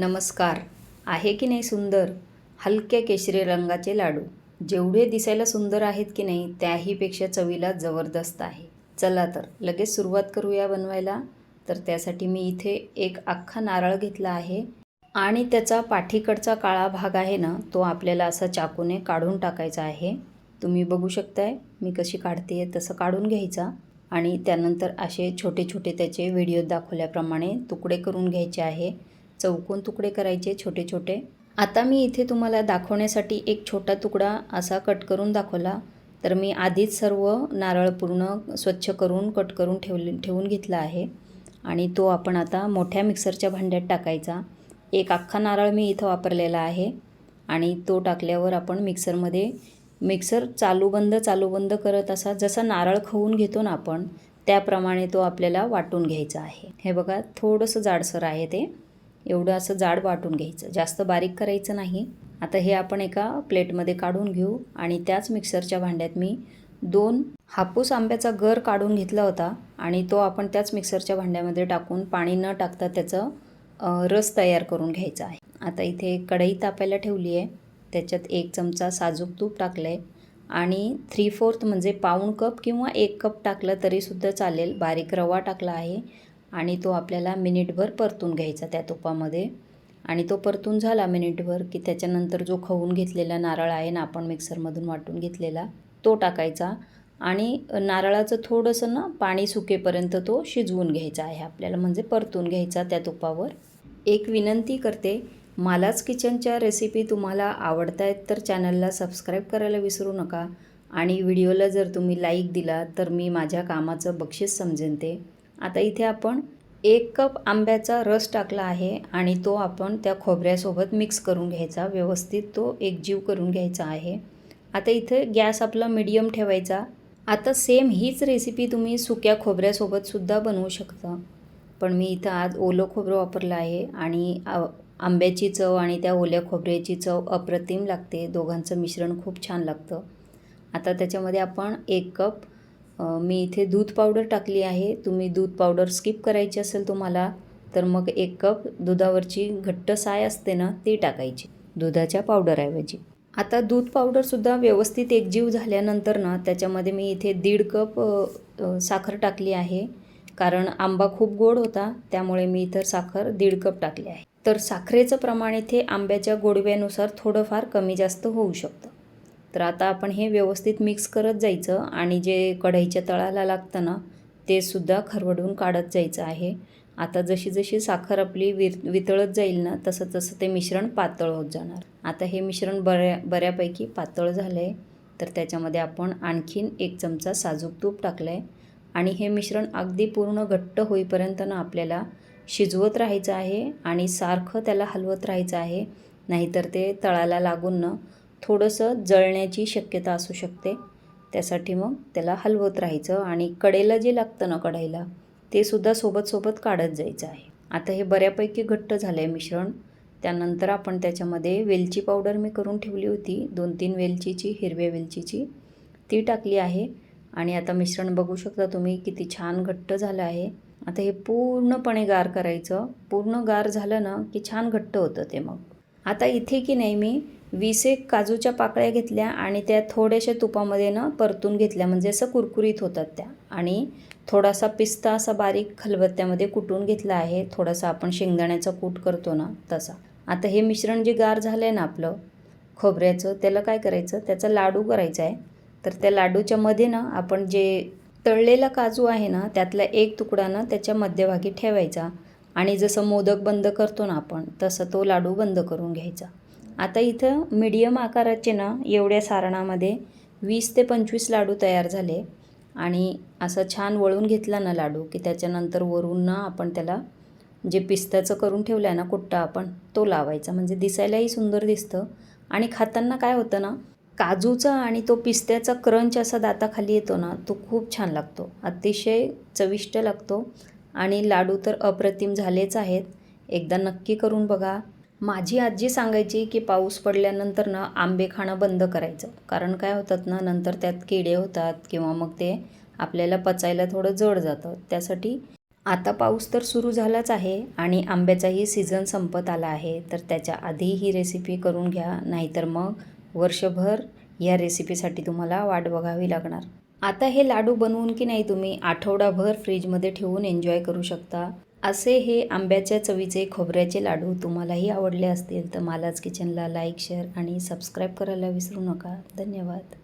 नमस्कार. आहे की नाही सुंदर? हलक्या केशरी रंगाचे लाडू. जेवढे दिसायला सुंदर आहेत की नाही त्याहीपेक्षा चवीला जबरदस्त आहे. चला तर लगेच सुरुवात करूया बनवायला. तर त्यासाठी मी इथे एक अख्खा नारळ घेतला आहे. आणि त्याचा पाठीकडचा काळा भाग आहे ना तो आपल्याला असा चाकूने काढून टाकायचा आहे. तुम्ही बघू शकताय मी कशी काढते आहे तसं काढून घ्यायचा. आणि त्यानंतर असे छोटे छोटे त्याचे व्हिडिओ दाखवल्याप्रमाणे तुकडे करून घ्यायचे आहे. चौकोन तुकडे करायचे छोटे छोटे. आता मी इथे तुम्हाला दाखवण्यासाठी एक छोटा तुकडा असा कट करून दाखवला. तर मी आधीच सर्व नारळ पूर्ण स्वच्छ करून कट करून ठेवले ठेवून घेतला आहे. आणि तो आपण आता मोठ्या मिक्सरच्या भांड्यात टाकायचा. एक अख्खा नारळ मी इथं वापरलेला आहे. आणि तो टाकल्यावर आपण मिक्सरमध्ये मिक्सर चालू बंद चालू बंद करत असा जसा नारळ खवून घेतो ना आपण त्याप्रमाणे तो आपल्याला वाटून घ्यायचा आहे. हे बघा थोडंसं जाडसर आहे ते. एवढं असं जाड वाटून घ्यायचं. जास्त बारीक करायचं नाही. आता हे आपण एका प्लेटमध्ये काढून घेऊ आणि त्याच मिक्सरच्या भांड्यात मी दोन हापूस आंब्याचा गर काढून घेतला होता आणि तो आपण त्याच मिक्सरच्या भांड्यामध्ये टाकून पाणी न टाकता त्याचं रस तयार करून घ्यायचा आहे. आता इथे कढई तापायला ठेवली आहे. त्याच्यात एक चमचा साजूक तूप टाकलं आहे आणि थ्री फोर्थ म्हणजे पाऊण कप किंवा एक कप टाकलं तरीसुद्धा चालेल. बारीक रवा टाकला आहे. आणि तो आपल्याला मिनिटभर परतून घ्यायचा त्या तुपामध्ये. आणि तो परतून झाला मिनिटभर की त्याच्यानंतर जो खवून घेतलेला नारळ आहे ना आपण मिक्सरमधून वाटून घेतलेला तो टाकायचा. आणि नारळाचं थोडंसं ना पाणी सुकेपर्यंत तो शिजवून घ्यायचा आहे आपल्याला म्हणजे परतून घ्यायचा त्या तुपावर. एक विनंती करते मालाच किचनच्या रेसिपी तुम्हाला आवडत आहेत तर चॅनलला सबस्क्राईब करायला विसरू नका. आणि व्हिडिओला जर तुम्ही लाईक दिला तर मी माझ्या कामाचं बक्षीस समजेन ते. आता इथे आपण एक कप आंब्याचा रस टाकला आहे आणि तो आपण त्या खोबऱ्यासोबत मिक्स करून घ्यायचा. व्यवस्थित तो एकजीव करून घ्यायचा आहे. आता इथे गॅस आपला मिडियम ठेवायचा. आता सेम हीच रेसिपी तुम्ही सुक्या खोबऱ्यासोबतसुद्धा बनवू शकता. पण मी इथं आज ओलं खोबरं वापरलं आहे आणि आंब्याची चव आणि त्या ओल्या खोबऱ्याची चव अप्रतिम लागते. दोघांचं मिश्रण खूप छान लागतं. आता त्याच्यामध्ये आपण एक कप मी इथे दूध पावडर टाकली आहे. तुम्ही दूध पावडर स्किप करायची असेल तुम्हाला तर मग एक कप दुधावरची घट्ट साय असते ना ती टाकायची दुधाच्या पावडरऐवजी. आता दूध पावडरसुद्धा व्यवस्थित एकजीव झाल्यानंतर ना त्याच्यामध्ये मी इथे दीड कप साखर टाकली आहे. कारण आंबा खूप गोड होता त्यामुळे मी इथं साखर दीड कप टाकली आहे. तर साखरेचं प्रमाण इथे आंब्याच्या गोडव्यानुसार थोडंफार कमी जास्त होऊ शकतं. तर आता आपण हे व्यवस्थित मिक्स करत जायचं आणि जे कढईच्या तळाला लागतं ना ते सुद्धा खरवडून काढत जायचं आहे. आता जशी जशी साखर आपली विर वितळत जाईल ना तसं तसं ते मिश्रण पातळ होत जाणार. आता हे मिश्रण बऱ्या बऱ्यापैकी पातळ झालं आहे तर त्याच्यामध्ये आपण आणखीन एक चमचा साजूक तूप टाकलं आहे आणि हे मिश्रण अगदी पूर्ण घट्ट होईपर्यंत ना आपल्याला शिजवत राहायचं आहे आणि सारखं त्याला हलवत राहायचं आहे. नाहीतर ते तळाला लागून ना थोडंसं जळण्याची शक्यता असू शकते. त्यासाठी मग त्याला हलवत राहायचं आणि कडेला जे लागतं ना कढाईला ते सुद्धा सोबत सोबत काढत जायचं आहे. आता हे बऱ्यापैकी घट्ट झालं आहे मिश्रण. त्यानंतर आपण त्याच्यामध्ये वेलची पावडर मी करून ठेवली होती दोन तीन वेलचीची हिरव्या वेलचीची. ती टाकली आहे आणि आता मिश्रण बघू शकता तुम्ही किती छान घट्ट झालं आहे. आता हे पूर्णपणे गार करायचं. पूर्ण गार झालं ना की छान घट्ट होतं ते मग. आता इथे की नाही मी वीस एक काजूच्या पाकळ्या घेतल्या आणि त्या थोड्याशा तुपामध्ये ना परतून घेतल्या. म्हणजे असं कुरकुरीत होतात त्या. आणि थोडासा पिस्ता असा बारीक खलबत्त्यामध्ये कुटून घेतला आहे. थोडासा आपण शेंगदाण्याचा कूट करतो ना तसा. आता हे मिश्रण जे गार झालं आहे ना आपलं खोबऱ्याचं त्याला काय करायचं? त्याचा लाडू करायचा आहे. तर त्या लाडूच्या मध्ये ना आपण जे तळलेला काजू आहे ना त्यातला एक तुकडा ना त्याच्या मध्यभागी ठेवायचा. आणि जसं मोदक बंद करतो ना आपण तसं तो लाडू बंद करून घ्यायचा. आता इथं मीडियम आकाराचे ना एवढ्या सारणामध्ये वीस ते पंचवीस लाडू तयार झाले. आणि असं छान वळून घेतला ना लाडू की त्याच्यानंतर वरून ना आपण त्याला जे पिस्त्याचं करून ठेवलं आहे ना कुट्टा आपण तो लावायचा. म्हणजे दिसायलाही सुंदर दिसतं. आणि खाताना काय होतं ना काजूचा आणि तो पिस्त्याचा क्रंच असा दाताखाली येतो ना तो खूप छान लागतो. अतिशय चविष्ट लागतो. आणि लाडू तर अप्रतिम झालेच आहेत. एकदा नक्की करून बघा. माझी आजी सांगायची की पाऊस पडल्यानंतर ना आंबे खाणं बंद करायचं. कारण काय होतात ना नंतर त्यात किडे होतात किंवा मग ते आपल्याला पचायला थोडं जड जातं. त्यासाठी आता पाऊस तर सुरू झालाच आहे आणि आंब्याचाही सीझन संपत आला आहे. तर त्याच्या आधी ही रेसिपी करून घ्या नाहीतर मग वर्षभर या रेसिपीसाठी तुम्हाला वाट बघावी लागणार. आता हे लाडू बनवून की नाही तुम्ही आठवडाभर फ्रीजमध्ये ठेवून एन्जॉय करू शकता. असे हे आंब्याच्या चवीचे खोबऱ्याचे लाडू तुम्हालाही आवडले असतील तर मालाच किचनला लाईक शेअर आणि सबस्क्राईब करायला विसरू नका. धन्यवाद.